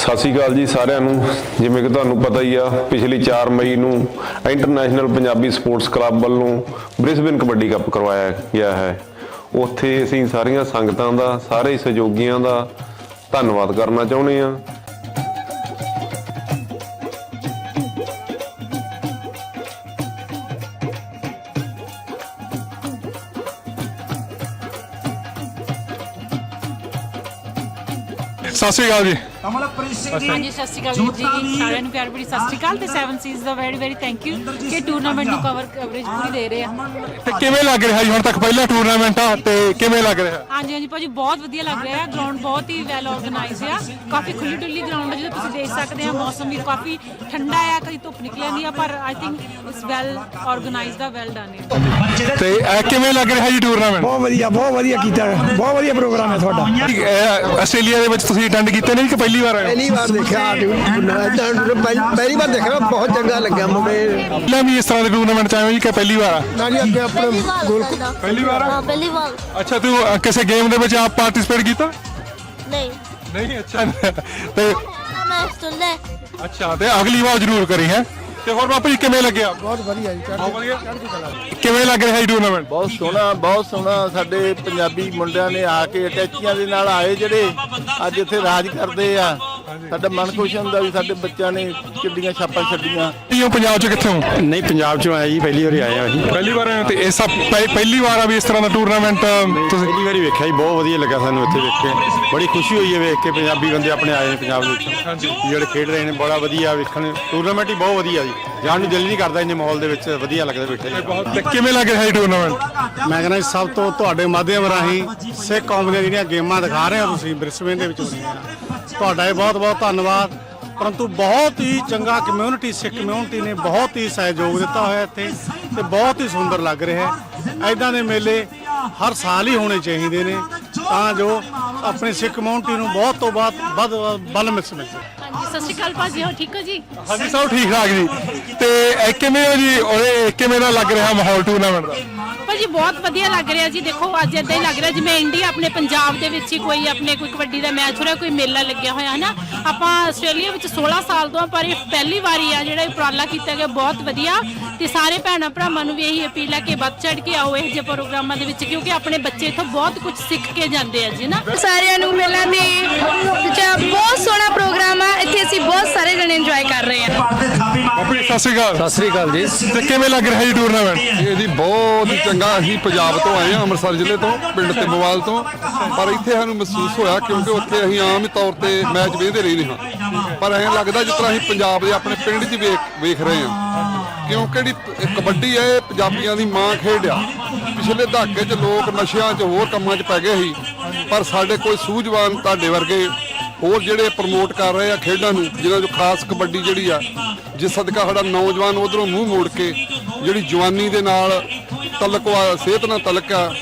ਸਤਿ ਸ਼੍ਰੀ ਅਕਾਲ ਜੀ ਸਾਰਿਆਂ ਨੂੰ। ਜਿਵੇਂ ਕਿ ਤੁਹਾਨੂੰ ਪਤਾ ਹੀ ਆ, ਪਿਛਲੀ 4 ਮਈ ਨੂੰ ਇੰਟਰਨੈਸ਼ਨਲ ਪੰਜਾਬੀ ਸਪੋਰਟਸ ਕਲੱਬ ਵੱਲੋਂ ਬ੍ਰਿਸਬਨ ਕਬੱਡੀ ਕੱਪ ਕਰਵਾਇਆ ਗਿਆ ਹੈ। ਉੱਥੇ ਅਸੀਂ ਸਾਰੀਆਂ ਸੰਗਤਾਂ ਦਾ, ਸਾਰੇ ਸਹਿਯੋਗੀਆਂ ਦਾ ਧੰਨਵਾਦ ਕਰਨਾ ਚਾਹੁੰਦੇ ਹਾਂ। ਸਤਿ ਸ਼੍ਰੀ ਅਕਾਲ ਜੀ। ਕਮਲਪ੍ਰੀਤ ਸਿੰਘ ਜੀ ਹਾਂਜੀ ਸਤਿ ਸ਼੍ਰੀ ਅਕਾਲ ਵੀਰ ਜੀ ਸਾਰਿਆਂ ਨੂੰ ਪਿਆਰ ਭਰੀ ਸਤਿ ਸ਼੍ਰੀ ਅਕਾਲ ਤੇ 7 ਸੀਜ਼ ਦਾ ਵੈਰੀ ਵੈਰੀ ਥੈਂਕ ਯੂ ਕਿ ਟੂਰਨਾਮੈਂਟ ਨੂੰ ਕਵਰ ਕਵਰੇਜ ਪੂਰੀ ਦੇ ਰਹੇ ਆ। ਤੇ ਕਿਵੇਂ ਲੱਗ ਰਿਹਾ ਜੀ ਹੁਣ ਤੱਕ ਪਹਿਲਾ ਟੂਰਨਾਮੈਂਟ ਆ ਤੇ ਕਿਵੇਂ ਲੱਗ ਰਿਹਾ? ਹਾਂਜੀ ਹਾਂਜੀ ਭਾਜੀ ਬਹੁਤ ਵਧੀਆ ਲੱਗ ਰਿਹਾ। ਹੈ ਗਰਾਊਂਡ ਬਹੁਤ ਹੀ ਵੈਲ ਆਰਗੇਨਾਈਜ਼ ਆ। ਕਾਫੀ ਖੁੱਲੀ ਡੁੱਲੀ ਗਰਾਊਂਡ ਹੈ ਜਿਵੇਂ ਤੁਸੀਂ ਦੇਖ ਸਕਦੇ ਆ। ਮੌਸਮ ਵੀ ਕਾਫੀ ਠੰਡਾ ਆ ਕਦੀ ਧੁੱਪ ਨਿਕਲ ਜਾਂਦੀ ਆ ਪਰ I think it's well organised the well done ਹੈ ਤੇ ਇਹ ਕਿਵੇਂ ਲੱਗ ਰਿਹਾ ਜੀ ਟੂਰਨਾਮੈਂਟ ਬਹੁਤ ਵਧੀਆ ਬਹੁਤ ਵਧੀਆ ਕੀਤਾ। ਬਹੁਤ ਵਧੀਆ ਪ੍ਰੋਗਰਾਮ ਹੈ ਤੁਹਾਡਾ। ਆਸਟ੍ਰੇਲੀਆ ਦੇ ਵਿੱਚ ਤੁਸੀਂ ਅਟੈਂਡ ਕੀਤੇ ਨੇ ਕਿ ਪਹਿਲੀ ਵਾਰ ਹੋ? ਪਹਿਲੀ ਵਾਰ ਦੇਖਿਆ ਇਦਾਂ ਪਹਿਲੀ ਵਾਰ ਦੇਖਿਆ ਬਹੁਤ ਚੰਗਾ ਲੱਗਿਆ ਮੁੰਡੇ ਪਹਿਲਾਂ ਵੀ ਇਸ ਤਰ੍ਹਾਂ ਦੇ ਟੂਰਨਾਮੈਂਟ ਚ ਆਏ ਹੋ ਜੀ ਕਿ ਪਹਿਲੀ ਵਾਰ ਆ? ਨਾ ਜੀ ਅੱਗੇ ਆਪਣੇ ਗੋਲ ਪਹਿਲੀ ਵਾਰ ਆ? ਹਾਂ ਪਹਿਲੀ ਵਾਰ। ਅੱਛਾ ਤੂੰ ਅ, ਕਿਸੇ ਗੇਮ ਦੇ ਵਿੱਚ ਆਪ ਪਾਰਟਿਸਿਪੇਟ ਕੀਤਾ? ਨਹੀਂ। ਨਹੀਂ ਅੱਛਾ। ਤੇ ਮੈਂ ਅੱਛਾ ਤੇ ਅਗਲੀ ਵਾਰ ਜ਼ਰੂਰ ਕਰੀ ਹੈ? ਤੇ ਹੋਰ ਬਾਪੂ ਜੀ ਕਿਵੇਂ ਲੱਗਿਆ? ਬਹੁਤ ਵਧੀਆ ਜੀ ਬਹੁਤ ਵਧੀਆ। ਕਿਵੇਂ ਲੱਗ ਰਿਹਾ ਜੀ ਟੂਰਨਾਮੈਂਟ ਬਹੁਤ ਸੋਹਣਾ ਬਹੁਤ ਸੋਹਣਾ ਸਾਡੇ ਪੰਜਾਬੀ ਮੁੰਡਿਆਂ ਨੇ ਆ ਕੇ ਅਟੈਚੀਆਂ ਦੇ ਨਾਲ ਆਏ ਜਿਹੜੇ ਅੱਜ ਇੱਥੇ ਰਾਜ ਕਰਦੇ ਆ। ਸਾਡਾ ਮਨ ਖੁਸ਼ ਹੁੰਦਾ ਵੀ ਸਾਡੇ ਬੱਚਿਆਂ ਨੇ ਕਿੱਡੀਆਂ ਛਾਪਾਂ ਛੱਡੀਆਂ? ਕੀ ਹੋ ਪੰਜਾਬ ਚ ਕਿੱਥੇ ਨਹੀਂ ਪੰਜਾਬ ਚੋਂ ਆਇਆ ਜੀ ਪਹਿਲੀ ਵਾਰੀ ਆਇਆ ਅਸੀਂ। ਪਹਿਲੀ ਵਾਰ ਆਏ ਹੋ ਤੇ ਇਹ ਸਭ ਪਹਿ- ਪਹਿਲੀ ਵਾਰ ਆ ਵੀ ਇਸ ਤਰ੍ਹਾਂ ਦਾ ਟੂਰਨਾਮੈਂਟ ਤੁਸੀਂ ਪਹਿਲੀ ਵਾਰੀ ਵੇਖਿਆ ਜੀ ਬਹੁਤ ਵਧੀਆ ਲੱਗਾ ਸਾਨੂੰ ਇੱਥੇ ਵੇਖ ਕੇ। ਬੜੀ ਖੁਸ਼ੀ ਹੋਈ ਹੈ ਵੇਖ ਕੇ ਪੰਜਾਬੀ ਬੰਦੇ ਆਪਣੇ ਆਏ ਨੇ ਪੰਜਾਬ ਦੇ ਵਿੱਚ। ਹਾਂਜੀ। ਜਿਹੜੇ ਖੇਡ ਰਹੇ ਨੇ ਬੜਾ ਵਧੀਆ ਵੇਖਣ। ਟੂਰਨਾਮੈਂਟ ਹੀ ਬਹੁਤ ਵਧੀਆ ਜੀ। ਜਾਣ ਨੂੰ ਦਿਲ ਨਹੀਂ ਕਰਦਾ ਇੰਨੇ ਮਾਹੌਲ ਦੇ ਵਿੱਚ ਵਧੀਆ ਲੱਗਦਾ ਬੈਠੇ ਜੀ। ਤੇ ਕਿਵੇਂ ਲੱਗ ਰਿਹਾ ਜੀ ਟੂਰਨਾਮੈਂਟ ਮੈਂ ਕਹਿੰਦਾ ਜੀ ਸਭ ਤੋਂ ਤੁਹਾਡੇ ਮਾਧਿਅਮ ਰਾਹੀਂ ਸਿੱਖ ਕੌਮ ਦੀਆਂ ਜਿਹੜੀਆਂ ਗੇਮਾਂ ਦਿਖਾ ਰਹੇ ਹੋ ਤੁਸੀਂ ਬ੍ਰਿਸਬੇਨ ਦੇ ਵਿੱਚ ਤੁਹਾਡਾ ਇਹ ਬਹੁਤ ਬਹੁਤ ਧੰਨਵਾਦ। ਪਰੰਤੂ ਬਹੁਤ ਹੀ ਚੰਗਾ ਕਮਿਊਨਿਟੀ ਸਿੱਖ ਕਮਿਊਨਿਟੀ ਨੇ ਬਹੁਤ ਹੀ ਸਹਿਯੋਗ ਦਿੱਤਾ ਹੋਇਆ ਇੱਥੇ ਤੇ ਬਹੁਤ ਹੀ ਸੁੰਦਰ ਲੱਗ ਰਿਹਾ ਹੈ। ਐਦਾਂ ਦੇ ਮੇਲੇ ਹਰ ਸਾਲ ਹੀ ਹੋਣੇ ਚਾਹੀਦੇ ਨੇ ਤਾਂ ਜੋ ਆਪਣੀ ਸਿੱਖ ਕਮਿਊਨਿਟੀ ਨੂੰ ਬਹੁਤ ਤੋਂ ਬਹੁਤ ਵੱਧ ਬਲ ਮਿਲ ਸਕੇ। ਸਤਿ ਸ਼੍ਰੀ ਅਕਾਲ ਭਾਜੀ ਹੋ ਠੀਕ ਹੋ ਜੀ? ਹਾਂਜੀ ਸਭ ਠੀਕ ਠਾਕ ਜੀ। ਤੇ ਇਹ ਕਿਵੇਂ ਹੋ ਜੀ? ਉਹਦੇ ਕਿਵੇਂ ਦਾ ਲੱਗ ਰਿਹਾ ਮਾਹੌਲ ਟੂਰਨਾਮੈਂਟ ਦਾ? ਭਾਜੀ ਬਹੁਤ ਵਧੀਆ ਲੱਗ ਰਿਹਾ ਜੀ। ਦੇਖੋ ਅੱਜ ਇਦਾਂ ਹੀ ਲੱਗ ਰਿਹਾ ਜਿਵੇਂ ਇੰਡੀਆ ਆਪਣੇ ਪੰਜਾਬ ਦੇ ਵਿੱਚ ਹੀ ਕੋਈ ਆਪਣੇ ਕੋਈ ਕਬੱਡੀ ਦਾ ਮੈਚ ਹੋ ਰਿਹਾ ਕੋਈ ਮੇਲਾ ਲੱਗਿਆ ਹੋਇਆ ਹਨਾ? ਆਪਾਂ ਆਸਟ੍ਰੇਲੀਆ ਵਿੱਚ 16 ਸਾਲ ਤੋਂ ਆ, ਪਰ ਇਹ ਪਹਿਲੀ ਵਾਰੀ ਆ ਜਿਹੜਾ ਇਹ ਉਪਰਾਲਾ ਕੀਤਾ ਗਿਆ। ਬਹੁਤ ਵਧੀਆ। ਤੇ ਸਾਰੇ ਭੈਣਾਂ ਭਰਾਵਾਂ ਨੂੰ ਵੀ ਇਹੀ ਅਪੀਲ ਹੈ ਕਿ ਵੱਧ ਚੜ ਕੇ ਆਓ ਇਹ ਜਿਹੇ ਪ੍ਰੋਗਰਾਮਾਂ ਦੇ ਵਿੱਚ ਕਿਉਂਕਿ ਆਪਣੇ ਬੱਚੇ ਇੱਥੋਂ ਬਹੁਤ ਕੁਝ ਸਿੱਖ ਕੇ ਜਾਂਦੇ ਆ ਜੀ ਨਾ। ਸਾਰਿਆਂ ਨੂੰ ਮਿਲਣ ਦੀ ਚ- ਬਹੁਤ ਸੋਹਣਾ ਪ੍ਰੋਗਰਾਮ ਆ। ਇੱਥੇ ਅਸੀਂ ਬਹੁਤ ਸਾਰੇ ਜਣੇ ਇੰਜੋਏ ਕਰ ਰਹੇ ਬਾਪੂ ਜੀ ਸਤਿ ਸ਼੍ਰੀ ਅਕਾਲ। ਸਤਿ ਸ੍ਰੀ ਅਕਾਲ ਜੀ। ਤੇ ਕਿਵੇਂ ਲੱਗ ਰਿਹਾ ਜੀ ਟੂਰਨਾਮੈਂਟ ਇਹ ਜੀ ਬਹੁਤ ਹੀ ਚੰਗਾ ਅਸੀਂ ਪੰਜਾਬ ਤੋਂ ਆਏ ਹਾਂ ਅੰਮ੍ਰਿਤਸਰ ਜ਼ਿਲ੍ਹੇ ਤੋਂ ਪਿੰਡ ਤਿੰਬਵਾਲ ਤੋਂ। ਪਰ ਇੱਥੇ ਸਾਨੂੰ ਮਹਿਸੂਸ ਹੋਇਆ ਕਿਉਂਕਿ ਉੱਥੇ ਅਸੀਂ ਆਮ ਹੀ ਤੌਰ ਤੇ ਮੈਚ ਵੇਖਦੇ ਰਹਿੰਦੇ ਹਾਂ। ਪਰ ਐਂ ਲੱਗਦਾ ਜਿਸ ਤਰ੍ਹਾਂ ਅਸੀਂ ਪੰਜਾਬ ਦੇ ਆਪਣੇ ਪਿੰਡ 'ਚ ਵੇਖ ਵੇਖ ਰਹੇ ਹਾਂ। ਕਿਉਂਕਿ ਜਿਹੜੀ ਕਬੱਡੀ ਹੈ, ਇਹ ਪੰਜਾਬੀਆਂ ਦੀ ਮਾਂ ਖੇਡ ਆ। ਪਿਛਲੇ ਦਹਾਕੇ 'ਚ ਲੋਕ ਨਸ਼ਿਆਂ 'ਚ ਹੋਰ ਕੰਮਾਂ 'ਚ ਪੈ ਗਏ ਸੀ। ਪਰ ਸਾਡੇ ਕੋਈ ਸੂਝਵਾਨ ਤੁਹਾਡੇ ਵਰਗੇ ਹੋਰ ਜਿਹੜੇ ਪ੍ਰਮੋਟ ਕਰ ਰਹੇ ਆ ਖੇਡਾਂ ਨੂੰ, ਜਿਹਨਾਂ 'ਚ ਖਾਸ ਕਬੱਡੀ ਜਿਹੜੀ ਆ, ਜਿਸ ਸਦਕਾ ਸਾਡਾ ਨੌਜਵਾਨ ਉਧਰੋਂ ਮੂੰਹ ਮੋੜ ਕੇ ਜਿਹੜੀ ਜਵਾਨੀ ਦੇ ਨਾਲ ਤਲਕ ਆ, ਸਿਹਤ ਨਾਲ ਤਲਕ ਆ,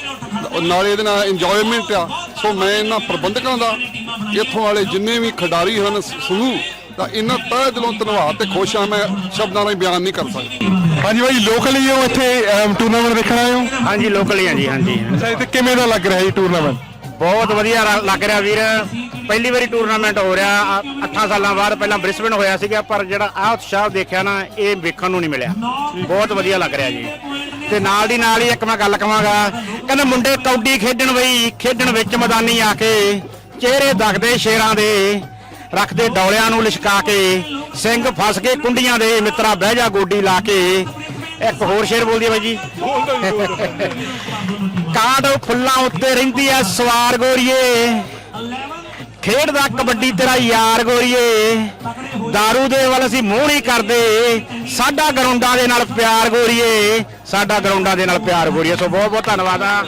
ਨਾਲੇ ਇਹਦੇ ਨਾਲ ਇੰਜੋਇਮੈਂਟ ਆ, ਸੋ ਮੈਂ ਇਹਨਾਂ ਪ੍ਰਬੰਧਕਾਂ ਦਾ, ਇੱਥੋਂ ਵਾਲੇ ਜਿੰਨੇ ਵੀ ਖਿਡਾਰੀ ਹਨ ਸਮੂਹ ਤਾਂ ਇਹਨਾਂ ਤਹਿ ਦਿਲੋਂ ਧੰਨਵਾਦ ਤੇ ਖੁਸ਼ ਆ ਮੈਂ ਸ਼ਬਦਾਂ ਨਾਲ ਬਿਆਨ ਨਹੀਂ ਕਰ ਸਕਦਾ। ਹਾਂਜੀ ਭਾਈ ਲੋਕਲ ਹੀ ਹੋ ਇੱਥੇ ਟੂਰਨਾਮੈਂਟ ਦੇਖਣ ਆਏ ਹੋ? ਹਾਂਜੀ ਲੋਕਲ ਹੀ ਹਾਂ ਜੀ ਹਾਂਜੀ। ਅੱਛਾ ਤੇ ਕਿਵੇਂ ਦਾ ਲੱਗ ਰਿਹਾ ਜੀ ਟੂਰਨਾਮੈਂਟ ਬਹੁਤ ਵਧੀਆ ਲੱਗ ਰਿਹਾ ਵੀਰ। ਪਹਿਲੀ ਵਾਰੀ ਟੂਰਨਾਮੈਂਟ ਹੋ ਰਿਹਾ। 8 ਸਾਲਾਂ ਬਾਅਦ ਪਹਿਲਾਂ ਬ੍ਰਿਸਬਨ ਹੋਇਆ ਸੀਗਾ ਪਰ ਜਿਹੜਾ ਆਹ ਉਤਸ਼ਾਹ ਦੇਖਿਆ ਨਾ ਇਹ ਵੇਖਣ ਨੂੰ ਨਹੀਂ ਮਿਲਿਆ। ਬਹੁਤ ਵਧੀਆ ਲੱਗ ਰਿਹਾ ਜੀ। ਤੇ ਨਾਲ ਦੀ ਨਾਲ ਹੀ ਇੱਕ ਮੈਂ ਗੱਲ ਕਵਾਂਗਾ ਕਹਿੰਦੇ ਮੁੰਡੇ ਕੌਡੀ ਖੇਡਣ ਬਈ ਖੇਡਣ ਵਿੱਚ ਮੈਦਾਨੀ ਆ ਕੇ ਚਿਹਰੇ ਦਗਦੇ ਸ਼ੇਰਾਂ ਦੇ। ਰੱਖਦੇ ਡੌਲਿਆਂ ਨੂੰ ਲਿਸ਼ਕਾ ਕੇ ਸਿੰਘ ਫਸ ਕੇ ਕੁੰਡੀਆਂ ਦੇ, ਮਿੱਤਰਾ ਬਹਿ ਜਾ ਗੋਡੀ ਲਾ ਕੇ। ਇੱਕ ਹੋਰ ਸ਼ੇਰ ਬੋਲਦੀ ਹੈ ਬਾਈ ਜੀ। ਕਾਂਡ ਫੁੱਲਾਂ ਉੱਤੇ ਰਹਿੰਦੀ ਐ ਸਵਾਰ ਗੋਰੀਏ। ਖੇਡਦਾ ਕਬੱਡੀ ਤੇਰਾ ਯਾਰ ਗੋਰੀਏ। दारू ਦੇ ਵੱਲ ਅਸੀਂ ਮੂੰਹ ਨਹੀਂ ਕਰਦੇ। ਸਾਡਾ ਗਰਾਊਂਡਾਂ ਦੇ ਨਾਲ ਪਿਆਰ ਗੋਰੀਏ। ਸਾਡਾ ਗਰਾਊਂਡਾਂ ਦੇ ਨਾਲ ਪਿਆਰ ਗੋਰੀਏ। ਸੋ ਬਹੁਤ ਬਹੁਤ ਧੰਨਵਾਦ ਆ।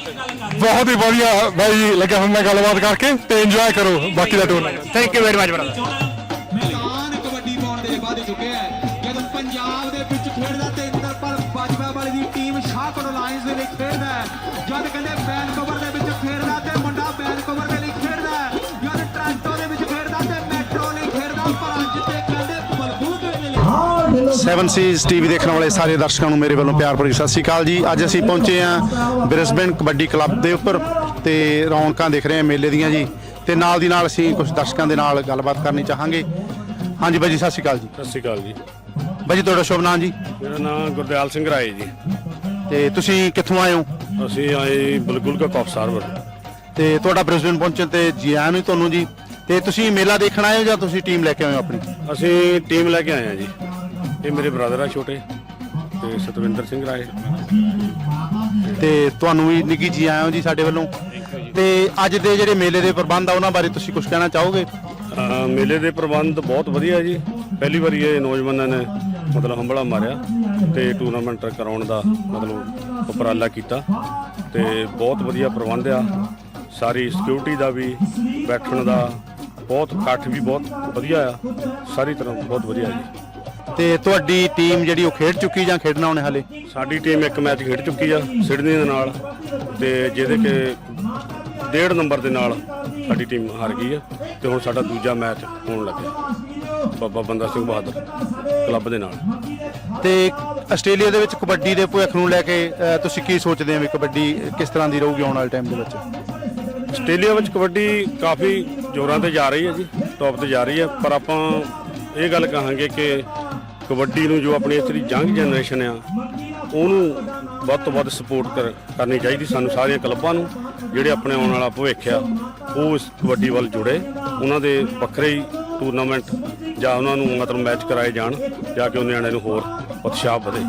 ਬਹੁਤ ਹੀ ਵਧੀਆ ਭਾਈ ਲੱਗਿਆ ਹੁਣ ਨਾਲ ਗੱਲਬਾਤ ਕਰਕੇ ਤੇ ਇੰਜੋਏ ਕਰੋ ਬਾਕੀ ਦਾ tournament thank you very much brother ਮੈਦਾਨ ਕਬੱਡੀ ਪਾਉਣ ਦੇ ਵੱਧ ਚੁੱਕਿਆ ਹੈ। ਜਦੋਂ ਪੰਜਾਬ ਦੇ ਵਿੱਚ ਖੇਡਦਾ ਤੇ ਇੰਦਰਪਾਲ ਬਾਜਵਾ ਵਾਲੀ ਦੀ ਟੀਮ ਸ਼ਾਹਕੋਟ ਲਾਇਨਸ ਦੇ ਲਈ ਖੇਡਦਾ ਹੈ। ਜਦ ਕਹਿੰਦੇ ਵੈਨਕੂਵਰ ਦੇ ਵਿੱਚ ਖੇਡਦਾ ਤੇ ਮੁੰਡਾ ਵੈਨਕੂਵਰ ਦੇ ਸੈਵਨ ਸੀਜ਼ ਟੀਵੀ ਦੇਖਣ ਵਾਲੇ ਸਾਰੇ ਦਰਸ਼ਕਾਂ ਨੂੰ ਮੇਰੇ ਵੱਲੋਂ ਪਿਆਰ ਭਰੀ ਸਤਿ ਸ਼੍ਰੀ ਅਕਾਲ ਜੀ। ਅੱਜ ਅਸੀਂ ਪਹੁੰਚੇ ਹਾਂ ਬ੍ਰਿਸਬਨ ਕਬੱਡੀ ਕਲੱਬ ਦੇ ਉੱਪਰ ਤੇ ਰੌਣਕਾਂ ਦੇਖ ਰਹੇ ਹਾਂ ਮੇਲੇ ਦੀਆਂ ਜੀ। ਤੇ ਨਾਲ ਦੀ ਨਾਲ ਅਸੀਂ ਕੁਝ ਦਰਸ਼ਕਾਂ ਦੇ ਨਾਲ ਗੱਲਬਾਤ ਕਰਨੀ ਚਾਹਾਂਗੇ। ਹਾਂਜੀ ਬਾਜੀ ਸਤਿ ਸ਼੍ਰੀ ਅਕਾਲ ਜੀ। ਸਤਿ ਸ਼੍ਰੀ ਅਕਾਲ ਜੀ। ਬਾਜੀ ਤੁਹਾਡਾ ਸ਼ੁਭ ਨਾਮ ਜੀ? ਮੇਰਾ ਨਾਮ ਗੁਰਦਿਆਲ ਸਿੰਘ ਰਾਏ ਜੀ। ਤੇ ਤੁਸੀਂ ਕਿੱਥੋਂ ਆਏ ਹੋ? ਅਸੀਂ ਆਏ ਬਿਲਕੁਲ ਕਾ ਕੌਫ ਸਰਵਰ ਤੇ ਤੁਹਾਡਾ ਬ੍ਰਿਸਬਨ ਪਹੁੰਚਣ ਤੇ ਜੀ ਆਇਆਂ ਨੂੰ ਤੁਹਾਨੂੰ ਜੀ। ਤੇ ਤੁਸੀਂ ਮੇਲਾ ਦੇਖਣ ਆਏ ਹੋ ਜਾਂ ਤੁਸੀਂ ਟੀਮ ਲੈ ਕੇ ਆਏ ਹੋ ਆਪਣੀ? ਅਸੀਂ ਟੀਮ ਲੈ ਕੇ ਆਏ ਹਾਂ ਜੀ। ਇਹ ਮੇਰੇ ਬ੍ਰਦਰ ਆ ਛੋਟੇ ਤੇ ਸਤਵਿੰਦਰ ਸਿੰਘ ਰਾਏ। ਤੇ ਤੁਹਾਨੂੰ ਵੀ ਨਿੱਘੀ ਜੀ ਆਇਆਂ ਹੋ ਜੀ ਸਾਡੇ ਵੱਲੋਂ। ਤੇ ਅੱਜ ਦੇ ਜਿਹੜੇ ਮੇਲੇ ਦੇ ਪ੍ਰਬੰਧ ਆ ਉਹਨਾਂ ਬਾਰੇ ਤੁਸੀਂ ਕੁਝ ਕਹਿਣਾ ਚਾਹੋਗੇ? ਅਹ ਮੇਲੇ ਦੇ ਪ੍ਰਬੰਧ ਬਹੁਤ ਵਧੀਆ ਜੀ। ਪਹਿਲੀ ਵਾਰੀ ਇਹ ਨੌਜਵਾਨਾਂ ਨੇ ਮਤਲਬ ਹੰਬਲਾ ਮਾਰਿਆ ਤੇ ਟੂਰਨਾਮੈਂਟ ਕਰਾਉਣ ਦਾ ਮਤਲਬ ਉਪਰਾਲਾ ਕੀਤਾ। ਤੇ ਬਹੁਤ ਵਧੀਆ ਪ੍ਰਬੰਧ ਆ। ਸਾਰੀ ਸਿਕਿਉਰਿਟੀ ਦਾ ਵੀ ਬੈਠਣ ਦਾ ਬਹੁਤ ਇਕੱਠ ਵੀ ਬਹੁਤ ਵਧੀਆ ਆ। ਸਾਰੀ ਤਰ੍ਹਾਂ ਬਹੁਤ ਵਧੀਆ ਜੀ। ਤੇ ਤੁਹਾਡੀ ਟੀਮ ਜਿਹੜੀ ਉਹ ਖੇਡ ਚੁੱਕੀ ਜਾਂ ਖੇਡਣਾ ਉਹਨੇ ਹਾਲੇ? ਸਾਡੀ ਟੀਮ ਇੱਕ ਮੈਚ ਖੇਡ ਚੁੱਕੀ ਆ ਸਿਡਨੀ ਦੇ ਨਾਲ ਤੇ ਜਿਹਦੇ ਕਿ ਡੇਢ ਨੰਬਰ ਦੇ ਨਾਲ ਸਾਡੀ ਟੀਮ ਹਾਰ ਗਈ ਆ ਤੇ ਹੁਣ ਸਾਡਾ ਦੂਜਾ ਮੈਚ ਹੋਣ ਲੱਗਿਆ ਬਾਬਾ ਬੰਦਾ ਸਿੰਘ ਬਹਾਦਰ ਕਲੱਬ ਦੇ ਨਾਲ। ਤੇ ਆਸਟ੍ਰੇਲੀਆ ਦੇ ਵਿੱਚ ਕਬੱਡੀ ਦੇ ਭਵਿੱਖ ਨੂੰ ਲੈ ਕੇ ਤੁਸੀਂ ਕੀ ਸੋਚਦੇ ਹੋ ਵੀ ਕਬੱਡੀ ਕਿਸ ਤਰ੍ਹਾਂ ਦੀ ਰਹੂਗੀ ਆਉਣ ਵਾਲੇ ਟਾਈਮ ਦੇ ਵਿੱਚ? ਆਸਟ੍ਰੇਲੀਆ ਵਿੱਚ ਕਬੱਡੀ ਕਾਫੀ ਜ਼ੋਰਾਂ ਤੇ ਜਾ ਰਹੀ ਹੈ ਜੀ ਟੌਪ ਤੇ ਜਾ ਰਹੀ ਹੈ ਪਰ ਆਪਾਂ ਇਹ ਗੱਲ ਕਹਾਂਗੇ ਕਿ ਕਬੱਡੀ ਨੂੰ ਜੋ ਆਪਣੀ ਇੱਥੇ ਦੀ ਯੰਗ ਜਨਰੇਸ਼ਨ ਆ, ਉਹਨੂੰ ਵੱਧ ਤੋਂ ਵੱਧ ਸਪੋਰਟ ਕਰ, ਕਰਨੀ ਚਾਹੀਦੀ ਸਾਨੂੰ ਸਾਰੀਆਂ ਕਲੱਬਾਂ ਨੂੰ, ਜਿਹੜੇ ਆਪਣੇ ਆਉਣ ਵਾਲਾ ਭਵਿੱਖ ਆ, ਉਹ ਇਸ ਕਬੱਡੀ ਵੱਲ ਜੁੜੇ, ਉਹਨਾਂ ਦੇ ਵੱਖਰੇ ਹੀ ਟੂਰਨਾਮੈਂਟ ਜਾਂ ਉਹਨਾਂ ਨੂੰ ਮਤਲਬ ਮੈਚ ਕਰਾਏ ਜਾਣ, ਜਾ ਕੇ ਉਹਨਾਂ ਨਿਆਣਿਆਂ ਨੂੰ ਹੋਰ ਉਤਸ਼ਾਹ ਵਧੇ।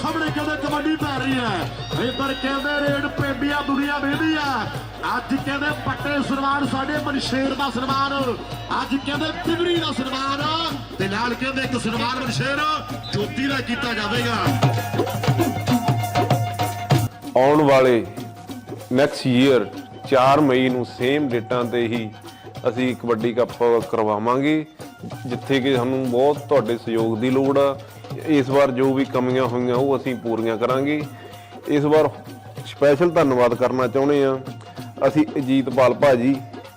ਸਾਹਮਣੇ ਕਹਿੰਦੇ ਕਬੱਡੀ ਪੈ ਰਹੀ ਹੈ। ਇੱਧਰ ਕਹਿੰਦੇ ਰੇਡ ਪੈਂਦੀਆਂ ਦੁਨੀਆ ਵੇਖਦੀ ਆ। ਅੱਜ ਕਹਿੰਦੇ ਪੱਟੇ ਸਨਮਾਨ ਸਾਡੇ ਮਨਸ਼ੇਰ ਦਾ ਸਨਮਾਨ ਅੱਜ ਕਹਿੰਦੇ ਤਿਗਰੀ ਦਾ ਸਨਮਾਨ ਤੇ ਨਾਲ ਕਹਿੰਦੇ ਇੱਕ ਸਨਮਾਨ ਮਨਸ਼ੇਰ, ਜੋਤੀ ਦਾ ਕੀਤਾ ਜਾਵੇਗਾ। ਆਉਣ ਵਾਲੇ ਨੈਕਸਟ ਈਅਰ 4 ਮਈ ਨੂੰ ਸੇਮ ਡੇਟਾਂ ਤੇ ਹੀ ਅਸੀਂ ਕਬੱਡੀ ਕੱਪ ਕਰਵਾਵਾਂਗੇ, ਜਿੱਥੇ ਕਿ ਸਾਨੂੰ ਬਹੁਤ ਤੁਹਾਡੇ ਸਹਿਯੋਗ ਦੀ ਲੋੜ ਆ। ਇਸ ਵਾਰ ਜੋ ਵੀ ਕਮੀਆਂ ਹੋਈਆਂ ਉਹ ਅਸੀਂ ਪੂਰੀਆਂ ਕਰਾਂਗੇ। ਇਸ ਵਾਰ ਸਪੈਸ਼ਲ ਧੰਨਵਾਦ ਕਰਨਾ ਚਾਹੁੰਦੇ ਆ ਅਸੀਂ ਅਜੀਤਪਾਲ ਭਾਜੀ,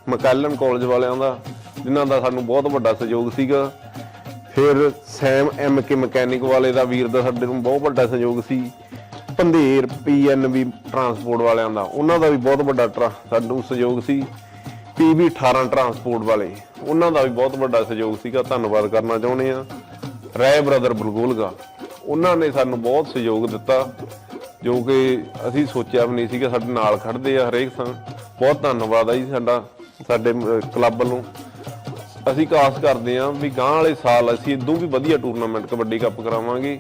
ਮਕੈਲਨ ਕਾਲਜ ਵਾਲਿਆਂ ਦਾ, ਜਿਨ੍ਹਾਂ ਦਾ ਸਾਨੂੰ ਬਹੁਤ ਵੱਡਾ ਸਹਿਯੋਗ ਸੀਗਾ। ਫਿਰ ਸੈਮ ਐਮ ਕੇ ਮਕੈਨਿਕ ਵਾਲੇ ਦਾ ਵੀਰ ਦਾ ਸਾਡੇ ਨੂੰ ਬਹੁਤ ਵੱਡਾ ਸਹਿਯੋਗ ਸੀ। ਪੰਧੇਰ ਪੀਐਨਬੀ ਟਰਾਂਸਪੋਰਟ ਵਾਲਿਆਂ ਦਾ, ਉਹਨਾਂ ਦਾ ਵੀ ਬਹੁਤ ਵੱਡਾ ਟਰਾ- ਸਾਨੂੰ ਸਹਿਯੋਗ ਸੀ। ਪੀਬੀ 18 ਟਰਾਂਸਪੋਰਟ ਵਾਲੇ, ਉਹਨਾਂ ਦਾ ਵੀ ਬਹੁਤ ਵੱਡਾ ਸਹਿਯੋਗ ਸੀਗਾ। ਧੰਨਵਾਦ ਕਰਨਾ ਚਾਹੁੰਦੇ ਆ ਰਾਏ ਬ੍ਰਦਰ ਬਲਗੋਲਗਾ ਉਹਨਾਂ ਨੇ ਸਾਨੂੰ ਬਹੁਤ ਸਹਿਯੋਗ ਦਿੱਤਾ, ਜੋ ਕਿ ਅਸੀਂ ਸੋਚਿਆ ਵੀ ਨਹੀਂ ਸੀਗਾ ਸਾਡੇ ਨਾਲ ਖੜਦੇ ਆ ਹਰੇਕ ਥਾਂ। ਬਹੁਤ ਧੰਨਵਾਦ ਆ ਜੀ ਸਾਡਾ, ਸਾਡੇ ਕਲੱਬ ਵੱਲੋਂ। ਅਸੀਂ ਕਾਸ ਕਰਦੇ ਹਾਂ ਵੀ ਗਾਂ ਵਾਲੇ ਸਾਲ ਅਸੀਂ ਇਦੋਂ ਵੀ ਵਧੀਆ ਟੂਰਨਾਮੈਂਟ ਕਬੱਡੀ ਕੱਪ ਕਰਾਵਾਂਗੇ।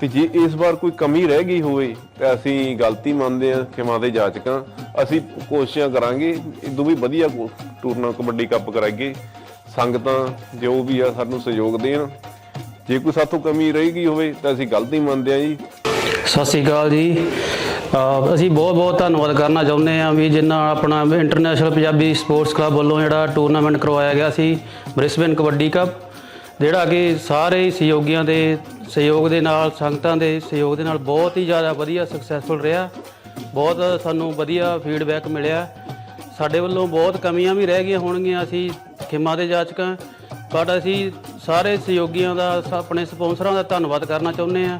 ਤੇ ਜੇ ਇਸ ਵਾਰ ਕੋਈ ਕਮੀ ਰਹਿ ਗਈ ਹੋਵੇ, ਤੇ ਅਸੀਂ ਗਲਤੀ ਮੰਨਦੇ ਹਾਂ, ਖਿਮਾ ਦੇ ਜਾਚਕਾਂ ਅਸੀਂ ਕੋਸ਼ਿਸ਼ਾਂ ਕਰਾਂਗੇ ਇਦੋਂ ਵੀ ਵਧੀਆ ਟੂਰਨਾਮੈਂਟ ਕਬੱਡੀ ਕੱਪ ਕਰਾਈਏ। ਸੰਗਤਾਂ ਜੋ ਵੀ ਆ, ਸਾਨੂੰ ਸਹਿਯੋਗ ਦੇਣ। ਜੇ ਕੋਈ ਸਾਥੋਂ ਕਮੀ ਰਹਿ ਗਈ ਹੋਵੇ ਤਾਂ ਅਸੀਂ ਗਲਤੀ ਮੰਨਦੇ ਹਾਂ ਜੀ। ਸਤਿ ਸ਼੍ਰੀ ਅਕਾਲ ਜੀ। ਅਸੀਂ ਬਹੁਤ ਬਹੁਤ ਧੰਨਵਾਦ ਕਰਨਾ ਚਾਹੁੰਦੇ ਹਾਂ ਵੀ ਜਿੰਨਾ ਆਪਣਾ ਇੰਟਰਨੈਸ਼ਨਲ ਪੰਜਾਬੀ ਸਪੋਰਟਸ ਕਲੱਬ ਵੱਲੋਂ ਜਿਹੜਾ ਟੂਰਨਾਮੈਂਟ ਕਰਵਾਇਆ ਗਿਆ ਸੀ ਬ੍ਰਿਸਬਨ ਕਬੱਡੀ ਕੱਪ ਜਿਹੜਾ ਕਿ ਸਾਰੇ ਸਹਿਯੋਗੀਆਂ ਦੇ ਸਹਿਯੋਗ ਦੇ ਨਾਲ, ਸੰਗਤਾਂ ਦੇ ਸਹਿਯੋਗ ਦੇ ਨਾਲ ਬਹੁਤ ਹੀ ਜ਼ਿਆਦਾ ਵਧੀਆ ਸਕਸੈਸਫੁਲ ਰਿਹਾ। ਬਹੁਤ ਸਾਨੂੰ ਵਧੀਆ ਫੀਡਬੈਕ ਮਿਲਿਆ। ਸਾਡੇ ਵੱਲੋਂ ਬਹੁਤ ਕਮੀਆਂ ਵੀ ਰਹਿ ਗਈਆਂ ਹੋਣਗੀਆਂ ਅਸੀਂ ਖਿਮਾ ਦੇ ਜਾਚਕਾਂ ਬਟ ਅਸੀਂ ਸਾਰੇ ਸਹਿਯੋਗੀਆਂ ਦਾ ਸ- ਆਪਣੇ ਸਪਾਂਸਰਾਂ ਦਾ ਧੰਨਵਾਦ ਕਰਨਾ ਚਾਹੁੰਦੇ ਹਾਂ।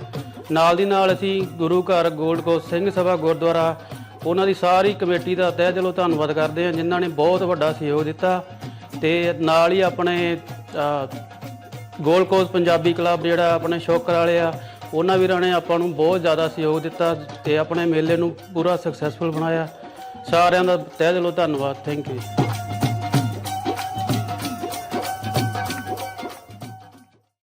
ਨਾਲ ਦੀ ਨਾਲ ਅਸੀਂ ਗੁਰੂ ਘਰ ਗੋਲਡਕੋਟ ਸਿੰਘ ਸਭਾ ਗੁਰਦੁਆਰਾ ਉਹਨਾਂ ਦੀ ਸਾਰੀ ਕਮੇਟੀ ਦਾ ਤਹਿ ਦਿਲੋਂ ਧੰਨਵਾਦ ਕਰਦੇ ਹਾਂ ਜਿਨ੍ਹਾਂ ਨੇ ਬਹੁਤ ਵੱਡਾ ਸਹਿਯੋਗ ਦਿੱਤਾ। ਤੇ ਨਾਲ ਹੀ ਆਪਣੇ ਅ, ਗੋਲਡ ਕੋਸਟ ਪੰਜਾਬੀ ਕਲੱਬ ਜਿਹੜਾ ਆਪਣੇ ਸ਼ੌਕਰ ਵਾਲੇ ਆ ਉਹਨਾਂ ਵੀਰਾਂ ਨੇ ਆਪਾਂ ਨੂੰ ਬਹੁਤ ਜ਼ਿਆਦਾ ਸਹਿਯੋਗ ਦਿੱਤਾ ਤੇ ਆਪਣੇ ਮੇਲੇ ਨੂੰ ਪੂਰਾ ਸਕਸੈਸਫੁਲ ਬਣਾਇਆ। ਸਾਰਿਆਂ ਦਾ ਤਹਿ ਦਿਲੋਂ ਧੰਨਵਾਦ ਥੈਂਕ ਯੂ